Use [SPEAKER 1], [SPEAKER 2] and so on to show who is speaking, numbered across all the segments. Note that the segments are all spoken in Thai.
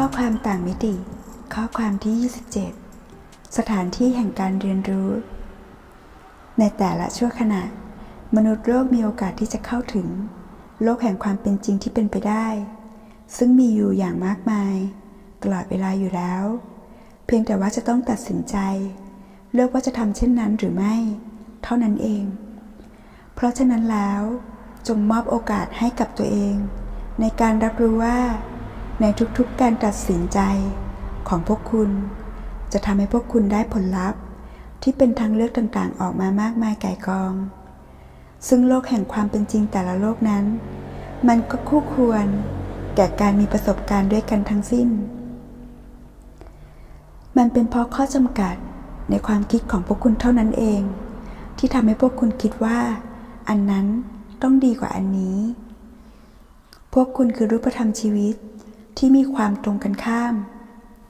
[SPEAKER 1] ข้อความต่างมิติ ข้อความที่ 27 สถานที่แห่งการเรียนรู้ ในแต่ละชั่วขณะ มนุษย์โลกมีโอกาสที่จะเข้าถึง โลกแห่งความเป็นจริงที่เป็นไปได้ ซึ่งมีอยู่อย่างมากมาย ตลอดเวลาอยู่แล้ว เพียงแต่ว่าจะต้องตัดสินใจ เลือกว่าจะทำเช่นนั้นหรือไม่ เท่านั้นเอง เพราะฉะนั้นแล้ว จงมอบโอกาสให้กับตัวเอง ในการรับรู้ว่า ในทุกๆการตัดสินใจของพวกคุณ จะทำให้พวกคุณได้ผลลัพธ์ ที่เป็นทางเลือกต่างๆ ออกมามากมายไก่กอง ซึ่งโลกแห่งความเป็นจริงแต่ละโลกนั้น มันก็คู่ควร แก่การมีประสบการณ์ด้วยกันทั้งสิ้น มันเป็นเพราะข้อจำกัดในความคิดของพวกคุณเท่านั้นเอง ที่ทำให้พวกคุณคิดว่า อันนั้นต้องดีกว่าอันนี้ พวกคุณคือรูปธรรมชีวิต ที่มีความตรงกันข้าม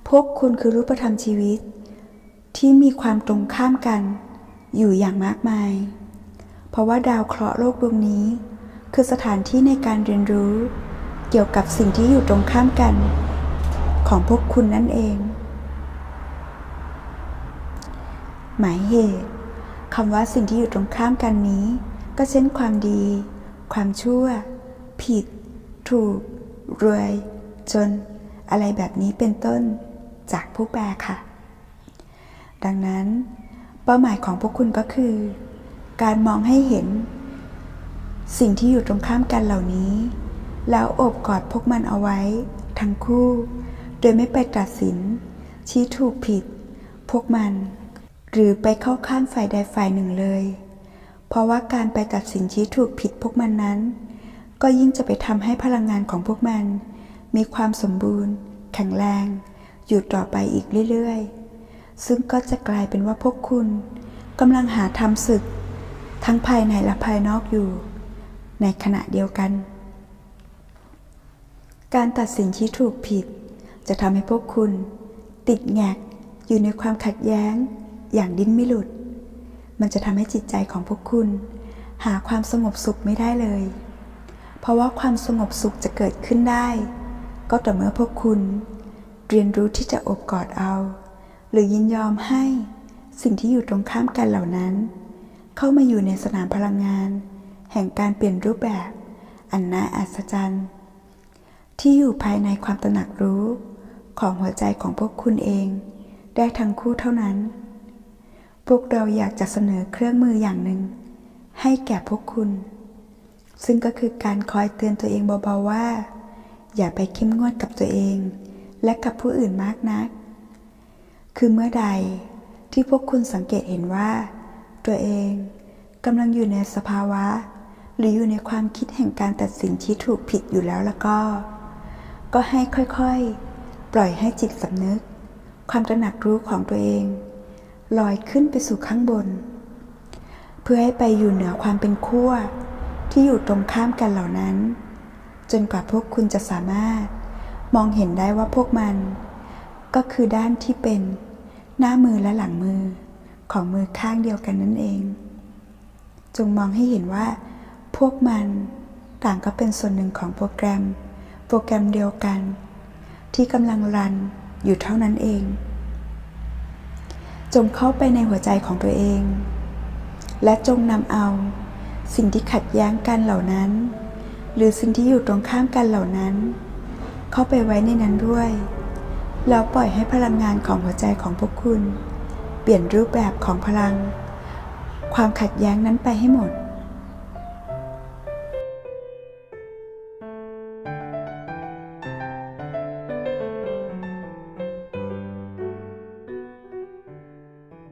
[SPEAKER 1] พวกคุณคือรูปธรรมชีวิต ที่มีความตรงข้ามกัน อยู่อย่างมากมาย เพราะว่าดาวเคราะห์โลกดวงนี้ คือสถานที่ในการเรียนรู้ เกี่ยวกับสิ่งที่อยู่ตรงข้ามกัน ของพวกคุณนั่นเอง หมายเหตุคำว่าสิ่งที่อยู่ตรงข้ามกันนี้ ก็เช่นความดี ความชั่ว ผิด ถูก รวย จนอะไรแบบนี้เป็นต้นจากผู้แปลค่ะ ดังนั้น เป้าหมายของพวกคุณก็คือ การมองให้เห็น สิ่งที่อยู่ตรงข้ามกันเหล่านี้ แล้วโอบกอดพวกมันเอาไว้ ทั้งคู่ โดยไม่ไปตัดสิน ชี้ถูกผิด พวกมัน หรือไปเข้าข้างฝ่ายใดฝ่ายหนึ่งเลย เพราะว่าการไปตัดสินชี้ถูกผิดพวกมันนั้น ก็ยิ่งจะไปทำให้พลังงานของพวกมัน มีความสมบูรณ์ แข็งแรง อยู่ต่อไปอีกเรื่อยๆ ซึ่งก็จะกลายเป็นว่าพวกคุณกำลังหาทำศึก ทั้งภายในและภายนอกอยู่ ในขณะเดียวกัน การตัดสินชี้ถูกผิด จะทำให้พวกคุณ ติดแงกอยู่ในความขัดแย้ง อย่างดิ้นไม่หลุด มันจะทำให้จิตใจของพวกคุณ หาความสงบสุขไม่ได้เลย เพราะว่าความสงบสุขจะเกิดขึ้นได้ ก็ต่อเมื่อพวกคุณ เรียนรู้ที่จะอบกอดเอา หรือยินยอมให้สิ่งที่อยู่ตรงข้ามกันเหล่านั้น เข้ามาอยู่ในสนามพลังงาน แห่งการเปลี่ยนรูปแบบ อันน่าอัศจรรย์ ที่อยู่ภายในความตระหนักรู้ของหัวใจของพวกคุณเอง ได้ทั้งคู่เท่านั้น พวกเราอยากจะเสนอเครื่องมืออย่างหนึ่ง ให้แก่พวกคุณ ซึ่งก็คือการคอยเตือนตัวเองเบาๆว่า อย่าไปเข้มงวดกับตัวเอง และกับผู้อื่นมากนัก คือเมื่อใดที่พวกคุณสังเกตเห็นว่า ตัวเองกำลังอยู่ในสภาวะ หรืออยู่ในความคิดแห่งการตัดสินที่ถูกผิดอยู่แล้วแล้วก็ ก็ให้ค่อยๆ ปล่อยให้จิตสำนึก ความตระหนักรู้ของตัวเอง ลอยขึ้นไปสู่ข้างบน เพื่อให้ไปอยู่เหนือความเป็นขั้วที่อยู่ตรงข้ามกันเหล่านั้น จนกว่าพวกคุณจะสามารถ มองเห็นได้ว่าพวกมัน ก็คือด้านที่เป็นหน้ามือและหลังมือของมือข้างเดียวกันนั่นเอง จงมองให้เห็นว่า พวกมันต่างก็เป็นส่วนหนึ่งของโปรแกรม โปรแกรมเดียวกัน ที่กำลังรันอยู่เท่านั้นเอง จงเข้าไปในหัวใจของตัวเอง และจงนำเอา สิ่งที่ขัดแย้งกันเหล่านั้น หรือสิ่งที่อยู่ตรงข้ามกันเหล่านั้น เข้าไปไว้ในนั้นด้วยแล้วปล่อยให้พลังงานของหัวใจของพวกคุณ เปลี่ยนรูปแบบของพลัง ความขัดแย้งนั้นไปให้หมด